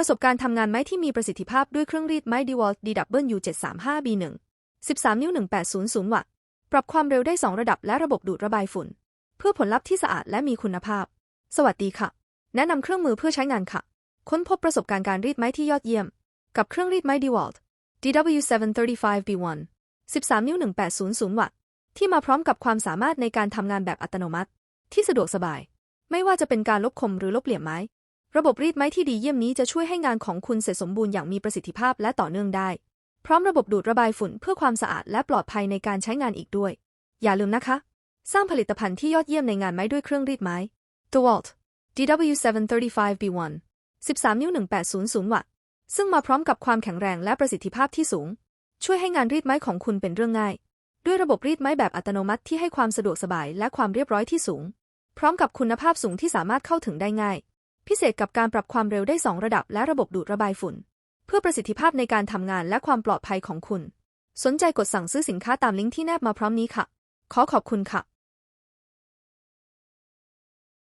ประสบการณ์ทำงานไม้ที่มีประสิทธิภาพด้วยเครื่องรีดไม้ DeWalt DW735B1 13นิ้ว1800วัตต์ปรับความเร็วได้2ระดับและระบบดูดระบายฝุ่น เพื่อผลลัพธ์ที่สะอาดและมีคุณภาพ สวัสดีค่ะ แนะนำเครื่องมือเพื่อใช้งานค่ะ ค้นพบประสบการณ์การรีดไม้ที่ยอดเยี่ยม กับเครื่องรีดไม้ DeWalt DW735B1 13 นิ้ว 1800 วัตต์ ที่มาพร้อมกับความสามารถในการทำงานแบบอัตโนมัติ ที่สะดวกสบาย ไม่ว่าจะเป็นการลบคมหรือลบเหลี่ยมไม้ ระบบรีดไม้ที่ดีเยี่ยมนี้จะช่วยให้งานของคุณเสร็จสมบูรณ์อย่างมีประสิทธิภาพและต่อเนื่องได้ พร้อมระบบดูดระบายฝุ่นเพื่อความสะอาดและปลอดภัยในการใช้งานอีกด้วย อย่าลืมนะคะ สร้างผลิตภัณฑ์ที่ยอดเยี่ยมในงานไม้ด้วยเครื่องรีดไม้ DeWalt DW735B1 13 นิ้ว 1800 วัตต์ ซึ่งมาพร้อมกับความแข็งแรงและประสิทธิภาพที่สูง ช่วยให้งานรีดไม้ของคุณเป็นเรื่องง่าย ด้วยระบบรีดไม้แบบอัตโนมัติที่ให้ความสะดวกสบายและความเรียบร้อยที่สูง พร้อมกับคุณภาพสูงที่สามารถเข้าถึงได้ง่าย พิเศษกับการปรับความเร็วได้ 2 ระดับและระบบดูดระบายฝุ่น เพื่อประสิทธิภาพในการทำงานและความปลอดภัยของคุณ สนใจกดสั่งซื้อสินค้าตามลิงก์ที่แนบมาพร้อมนี้ค่ะ ขอขอบคุณค่ะ